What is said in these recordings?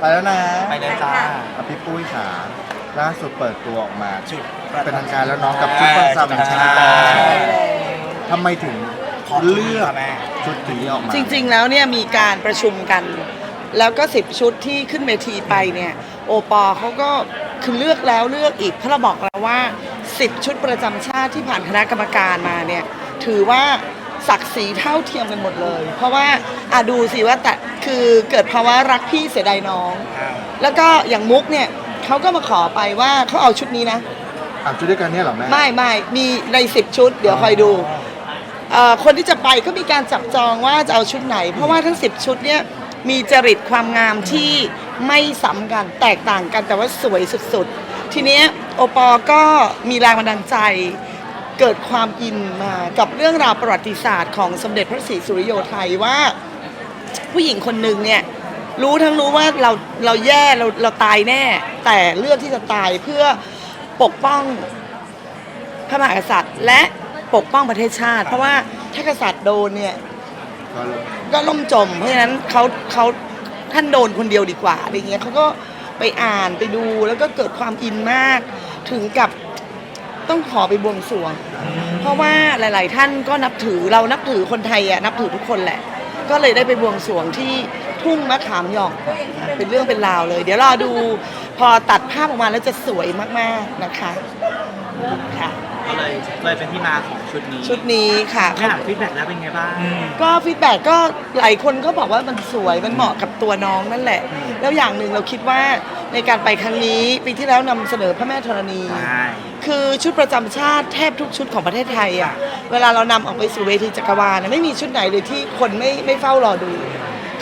ไปแล้วนะไปเลยจ้า อะพี่ปุ้ยขาล่าสุดเปิดตัวออกมาจุดเป็นทางการแล้วน้องกับชุดประจำชาติใช่ทำไมถึงขอเลือกแม่ ชุดนี้ออกมา จริงๆ แล้วเนี่ยมีการประชุมกัน แล้วก็10ชุดที่ขึ้นเวทีไปเนี่ยโอปอเขาก็คือเลือกแล้วเลือกอีกเพราะเราบอกแล้วว่า10ชุดประจำชาติที่ผ่านคณะกรรมการมาเนี่ยถือว่า ศักดิ์ศรีเท่าเทียมกันหมดเลย เพราะว่าอะดูสิว่าแต่คือเกิดภาวะรักพี่เสียดายน้อง แล้วก็อย่างมุกเนี่ยเขาก็มาขอไปว่าเขาเอาชุดนี้นะอะชุดด้วยกันเนี่ยเหรอแม่ ไม่ไม่มีในสิบชุด เดี๋ยวคอยดูเอ่อคนที่จะไปก็มีการจับจองว่าจะเอาชุดไหน เพราะว่าทั้ง 10 ชุดเนี่ยมีจริตความงามที่ไม่ซ้ำกันแตกต่างกันแต่ว่าสวยสุดๆ ทีเนี้ยโอปอก็มีแรงบันดาลใจ เกิดความอินมากับเรื่องราวประวัติศาสตร์ของสมเด็จพระศรีสุริโยไทยว่า ผู้หญิงคนหนึ่งเนี่ยรู้ทั้งรู้ว่าเราเราแย่เราเราตายแน่ แต่เลือกที่จะตายเพื่อปกป้องพระมหากษัตริย์ และปกป้องประเทศชาติ เพราะว่าถ้ากษัตริย์โดนเนี่ยก็ล่มจม เพราะฉะนั้นเขาเขาท่านโดนคนเดียวดีกว่าอะไรเงี้ยเขาก็ไปอ่านไปดูแล้วก็เกิดความอินมากถึงกับ ต้องขอไปบวงสรวง เพราะว่าหลาย ๆ ท่านก็นับถือเรานับถือคนไทยอะนับถือทุกคนแหละ ก็เลยได้ไปบวงสรวงที่ทุ่งมะขามหยองเป็นเรื่องเป็นราวเลย เดี๋ยวรอดูพอตัดภาพออกมาแล้วจะสวยมาก ๆ นะคะค่ะ ก็เลยเลยเป็นที่มาของชุดนี้ชุดนี้ค่ะแค่อ่านฟีดแบ็กแล้วเป็นไงบ้าง ก็ฟีดแบ็กก็หลายคนก็บอกว่ามันสวยมันเหมาะกับตัวน้องนั่นแหละ แล้วอย่างหนึ่งเราคิดว่า ในการไปครั้งนี้ปีที่แล้วนำเสนอพระแม่ธรณี ใช่ คือชุดประจำชาติแทบทุกชุดของประเทศไทยอะ เวลาเรานำออกไปสู่เวทีจักรวาลน่ะไม่มีชุดไหนเลยที่คนไม่ไม่เฝ้ารอดู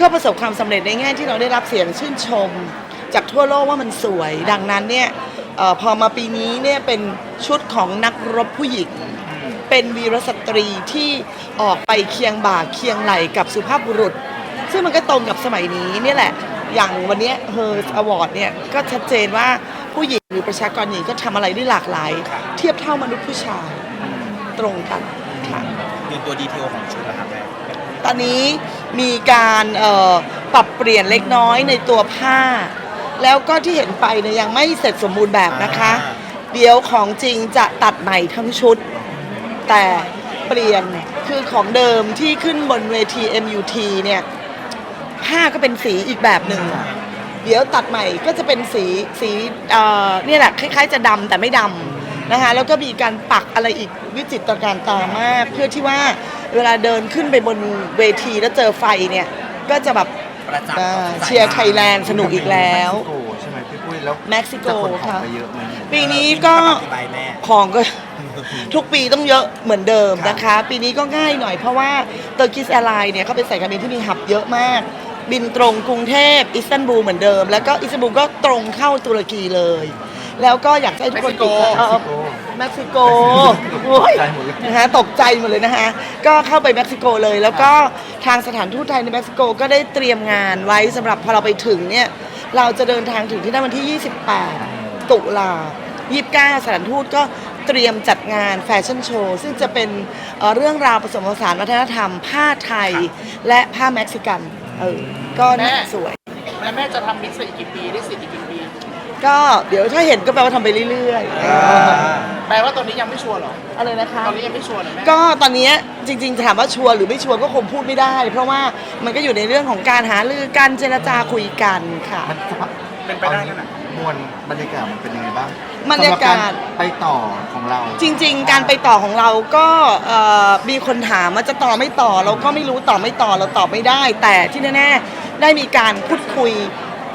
ก็ประสบความสำเร็จในแง่ที่เราได้รับเสียงชื่นชม จากทั่วโลกว่ามันสวย ดังนั้นเนี่ยเออพอมาปีนี้เนี่ยเป็นชุดของนักรบผู้หญิง เป็นวีรสตรีที่ออกไปเคียงบ่าเคียงไหลกับสุภาพบุรุษ ซึ่งมันก็ตรงกับสมัยนี้เนี่ยแหละ อย่างวันเนี้เฮอร์อวอร์ดเนี่ยก็ชัดเจนว่าผู้หญิงหรือประชากรหญิงก็ทำอะไรได้หลากหลาย เทียบเท่ามนุษย์ผู้ชายตรงกันค่ะดูตัวดีเทลของชุดนะครับแม่ตอนนี้มีการเอ่อปรับเปลี่ยนเล็กน้อยในตัวผ้า แล้วก็ที่เห็นไปเนี่ยยังไม่เสร็จสมบูรณ์แบบนะคะ เดี๋ยวของจริงจะตัดใหม่ทั้งชุด แต่เปลี่ยนคือของเดิมที่ขึ้นบนเวที MUT เนี่ย ผ้าก็เป็นสีอีกแบบหนึ่งเดี๋ยวตัดใหม่ก็จะเป็นสีสีเอ่อเนี่ยแหละคล้ายๆ จะดำแต่ไม่ดำนะคะแล้วก็มีการปักอะไรอีกวิจิตรการตามาก เพื่อที่ว่าเวลาเดินขึ้นไปบนเวทีแล้วเจอไฟเนี่ยก็จะแบบ ประจักษ์อ่าต่อสาเชียร์ไทยแลนด์สนุกอีกแล้วเม็กซิโกใช่ไหมพี่ปุ้ยแล้วเม็กซิโกจะขนของค่ะไปเยอะไหมปีนี้ ก็ อธิบายแม่ ของก็ ทุกปีต้องเยอะเหมือนเดิมนะคะ ปีนี้ก็ง่ายหน่อยเพราะว่าเตอร์กิสแอร์ไลน์เนี่ยเขาเป็นสายการบินที่มีหับเยอะมาก บินตรงกรุงเทพอิสตันบูลเหมือนเดิม แล้วก็อิสตันบูลก็ตรงเข้าตุรกีเลย แล้วก็อยากให้ทุกคนติดตามเม็กซิโกเม็กซิโกโอ้ยใจหมดเลยนะคะตกใจหมดเลยนะคะก็เข้าไปเม็กซิโกเลย แล้วก็ทางสถานทูตไทยในเม็กซิโกก็ได้เตรียมงานไว้สำหรับพอเราไปถึงเนี่ยเราจะเดินทางถึงที่นั่นวันที่ 28 ตุลา29สถานทูตก็เตรียมจัดงานแฟชั่นโชว์ ซึ่งจะเป็นเอ่อเรื่องราวผสมผสานวัฒนธรรม ผ้าไทยและผ้าเม็กซิกัน เออ ก็น่าสวย แล้วแม่จะทำมิกซ์อีกกี่ปีได้สิทธิ์อีกกี่ปีก็เดี๋ยวถ้าเห็นก็แปลว่าทำไปเรื่อยแปลว่าตอนนี้ยังไม่ชัวร์เหรอ ๆ อะไรนะคะ ตอนนี้ยังไม่ชัวร์เหรอแม่ก็ตอนนี้จริง ๆ ถามว่าชัวร์หรือไม่ชัวร์ก็คงพูดไม่ได้ เพราะว่ามันก็อยู่ในเรื่องของการหารือการเจรจาคุยกันค่ะ มันสภาพเป็นไปได้ขนาดมวลบรรยากาศมันเป็นยังไงบ้าง บรรยากาศ สำหบไปต่อของเราจริง ๆ การไปต่อของเราก็เอ่อมีคนถามว่าจะต่อไม่ต่อเราก็ไม่รู้ต่อไม่ต่อเราตอบไม่ได้ แต่ที่แน่ๆได้มีการพูดคุย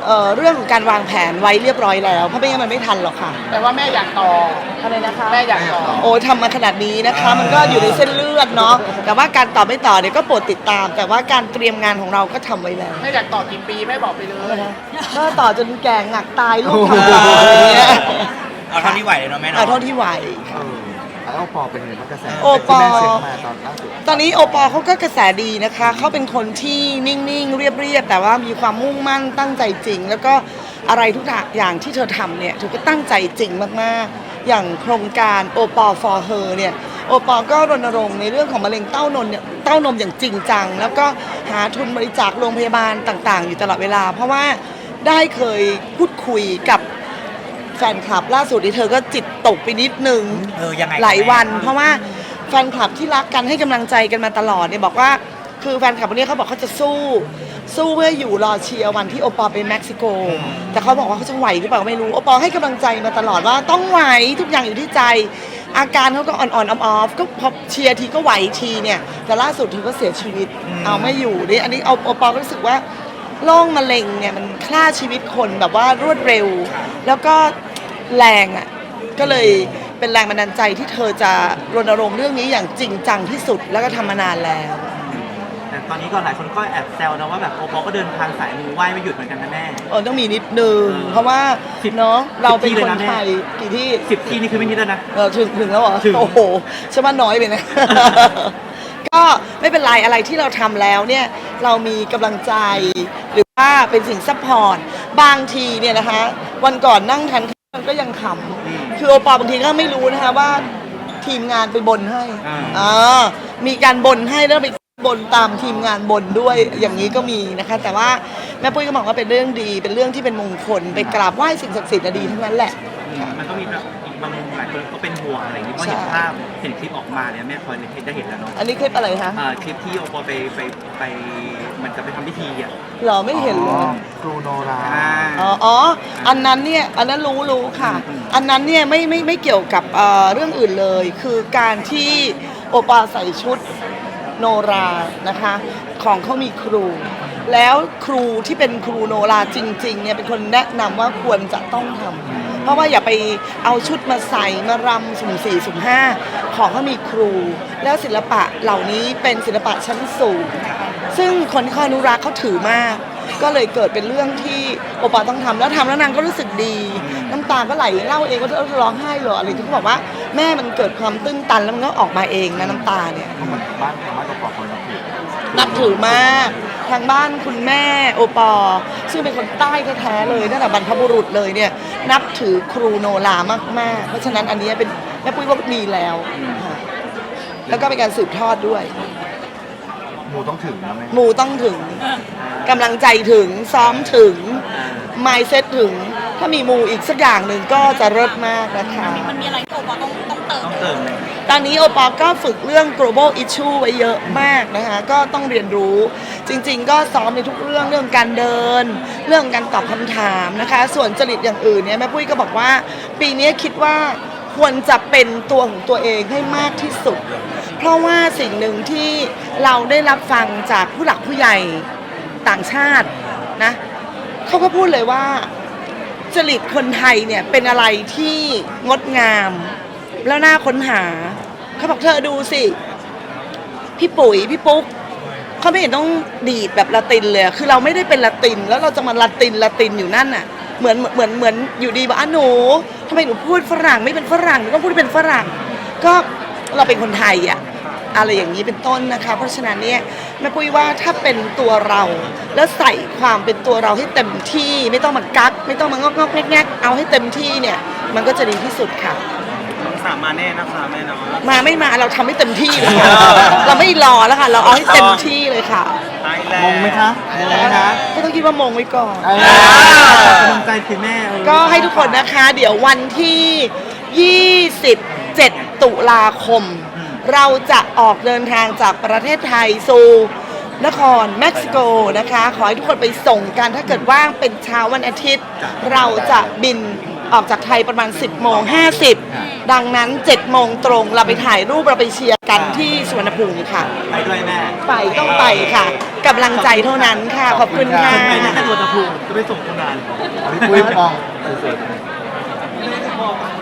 เอ่อเรื่องของการวางแผนไว้เรียบร้อยแล้วเพราะไม่งั้นมันไม่ทันหรอกค่ะแต่ว่าแม่อยากต่ออะไรนะคะแม่อยากต่อ โอ้ทำมาขนาดนี้นะคะ มันก็อยู่ในเส้นเลือดเนาะแต่ว่าการต่อไม่ต่อเนี่ยก็โปรดติดตาม แต่ว่าการเตรียมงานของเราก็ทำไว้แล้ว แม่อยากต่อกี่ปีแม่บอกไปเลย ก็ต่อจนแก่หงักตายลูกทำตายอะไรเงี้ย เอาเท่าที่ไหวเลยเนาะแม่เนาะเอาเท่าที่ไหว เออแล้วโอปอเป็นยังไงบ้างกระแสโอปอ ที่แม่เซ็นมาตอนล่าสุดตอนนี้โอปอเขาก็กระแสดีนะคะ เขาเป็นคนที่นิ่งๆ เรียบๆ แต่ว่ามีความมุ่งมั่นตั้งใจจริง แล้วก็อะไรทุกอย่างที่เธอทำเนี่ยเธอก็ตั้งใจจริงมากๆ อย่างโครงการโอปอ for her เนี่ยโอปอ ก็รณรงค์ในเรื่องของมะเร็งเต้านมเนี่ยเต้านมอย่างจริงจัง แล้วก็หาทุนบริจาคโรงพยาบาลต่างๆ อยู่ตลอดเวลา เพราะว่าได้เคยพูดคุยกับ แฟนคลับ ล่าสุดที่เธอก็จิตตกไปนิดนึงเออยังไงหลายวัน เพราะว่าแฟนคลับที่รักกันให้กำลังใจกันมาตลอดเนี่ยบอกว่าคือแฟนคลับคนนี้เขาบอกเขาจะสู้ สู้เพื่ออยู่รอเชียร์วันที่โอปอลไปเม็กซิโก แต่เขาบอกว่าเขาจะไหวหรือเปล่าไม่รู้โอปอลให้กำลังใจมาตลอดว่าต้องไหวทุกอย่างอยู่ที่ใจ อาการเขาก็อ่อนๆออฟๆก็พอเชียร์ทีก็ไหวทีเนี่ยแต่ล่าสุดเธอก็เสียชีวิตเอาไม่อยู่นี่อันนี้เอาโอปอลก็รู้สึกว่าโรคมะเร็งเนี่ยมันฆ่าชีวิตคนแบบว่ารวดเร็ว แล้วก็ แรงอะก็เลยเป็นแรงบันดาลใจที่เธอจะรณรงค์เรื่องนี้อย่างจริงจังที่สุดแล้วก็ทำมานานแล้ว แต่ตอนนี้ก็หลายคนก็แอบแซวนะว่าแบบโอปอลก็เดินทางสายมูไหว้ไม่หยุดเหมือนกันนะแม่ เออต้องมีนิดนึงเออเพราะว่าสิบเนาะเราเป็นสิบที่คนเลยนะแม่ ไทยกี่ที่สิบที่นี่คือไม่นิดแล้วนะ เออถึงถึงแล้วเหรอถึง โอ้โหฉันว่าน้อยไปนะ ก็ไม่เป็นไรอะไรที่เราทำแล้วเนี่ย เรามีกำลังใจ หรือว่าเป็นสิ่งซัพพอร์ตบางทีเนี่ยนะคะ วันก่อนนั่งทาน ข้าวก็ยังขำคือโอปอลบางทีก็ไม่รู้นะคะว่าทีมงานไปบนให้อ่า อ่ามีการบนให้แล้วไปบนตามทีมงานบนด้วยอย่างนี้ก็มีนะคะ แต่ว่าแม่ปุ้ยก็มองว่าเป็นเรื่องดี เป็นเรื่องที่เป็นมงคลไปกราบไหว้สิ่งศักดิ์สิทธิ์น่ะดีทั้งนั้นแหละ ก็เป็นห่วงอะไรอย่างนี้เพราะใช่เห็นภาพเห็นคลิปออกมาเนี่ยแม่พลอยได้เห็นแล้วเนาะอันนี้คลิปอะไรคะอ่าคลิปที่โอปอลไปไปไปเหมันจะไปทำพิธีอะ เหรอไม่เห็นเลยอ๋อครูโนราอ่าอ๋ออ๋ออันนั้นเนี่ยอันนั้นรู้รู้ค่ะอืมอันนั้นเนี่ยไม่ไม่ไม่เกี่ยวกับเอ่อเรื่องอื่นเลย คือการที่โอปาใส่ชุดโนรานะคะ ของเขามีครู แล้วครูที่เป็นครูโนราจริงๆเนี่ยเป็นคนแนะนำว่าควรจะต้องทำเพ ราะว่าอย่าไปเอาชุดมาใส่มารำสุ่มสี่สุ่มห้าของเขามีครู แล้วศิลปะเหล่านี้เป็นศิลปะชั้นสูง ซึ่งคนที่เขาอนุรักษ์เขาถือมาก ก็เลยเกิดเป็นเรื่องที่โอปอต้องทำแล้วทำแล้วนางก็รู้สึกดี น้ำตาก็ไหลเล่าเองว่าเออร้องไห้เหรออะไรที่เขาบอกว่าแม่มันเกิดความตื้นตันแล้วมันก็ออกมาเองนะน้ำตาเนี่ยบ้านบ้านเราปอกคนนับถือนับถือมาก ทางบ้านคุณแม่โอปอ ซึ่งเป็นคนใต้แท้ๆเลยตั้งแต่บรรพบุรุษเลยเนี่ยนับถือครูโนรามากๆ เพราะฉะนั้นอันนี้เป็นแม่ปุ้ยว่าดีแล้วค่ะแล้วก็เป็นการสืบทอดด้วย หมูต้องถึงนะแม่หมูต้องถึงกำลังใจถึงซ้อมถึงไมเซ็ตถึง ถ้ามีหมูอีกสักอย่างหนึ่งก็จะเลิศมากนะคะ มันมีอะไรที่โอปอต้องต้องเตอนนี้โอปอลก็ฝึกเรื่อง global issue ไว้เยอะมากนะคะ ก็ต้องเรียนรู้ จริง ๆ ก็ซ้อมในทุกเรื่องเรื่องการเดิน เรื่องการตอบคำถามนะคะ ส่วนจริตอย่างอื่นเนี่ยแม่ปุ้ยก็บอกว่า ปีนี้คิดว่าควรจะเป็นตัวของตัวเองให้มากที่สุด เพราะว่าสิ่งหนึ่งที่เราได้รับฟังจากผู้หลักผู้ใหญ่ต่างชาตินะเขาก็พูดเลยว่าจริตคนไทยเนี่ยเป็นอะไรที่งดงาม แล้วหน่าค้นหา เขาบอกเธอดูสิ พี่ปุ๋ยพี่ปุ๊กเขาไม่เห็นต้องดีดแบบละตินเลย คือเราไม่ได้เป็นละติน แล้วเราจะมาละตินละตินอยู่นั่นน่ะ เหมือนเหมือนเหมือนอยู่ดีบอกอะหนูทำไมหนูพูดฝรั่งไม่เป็นฝรั่งหนูต้องพูดเป็นฝรั่ง ก็เราเป็นคนไทยอะอะไรอย่างนี้เป็นต้นนะคะ เพราะฉะนั้นเนี่ยแม่ปุ้ยว่าถ้าเป็นตัวเราแล้วใส่ความเป็นตัวเราให้เต็มที่ ไม่ต้องมากัก ไม่ต้องมางอกงอกแงกๆเอาให้เต็มที่เนี่ย มันก็จะดีที่สุดค่ะ สามมาแน่นะคะแม่เนาะ มาไม่มาเราทำให้เต็มที่เลยค่ะเราไม่รอแล้วค่ะ เราเอาให้เต็มที่เลยค่ะตายแล้วมงไหมคะมงไหมคะไม่ต้องคิดว่ามงไว้ก่อนเออกำลังใจคือแม่เออก็ให้ทุกคนนะคะ เดี๋ยววันที่ 27 ตุลาคม เราจะออกเดินทางจากประเทศไทยสู่นครเม็กซิโกนะคะ ขอให้ทุกคนไปส่งกันถ้าเกิดว่างเป็นเช้าวันอาทิตย์ เราจะบิน ออกจากไทยประมาณ 10โมง50 ดังนั้น7โมงตรงเราไปถ่ายรูปเราไปเชียร์กันที่สุวรรณภูมิค่ะ ไปด้วยแม่ไปต้องไปค่ะกำลังใจเท่านั้นค่ะ ขอบคุณค่ะไปแค่ตัวตะพูจะไปส่งคนงานเอาพี่ปุ้ยมองสวยๆ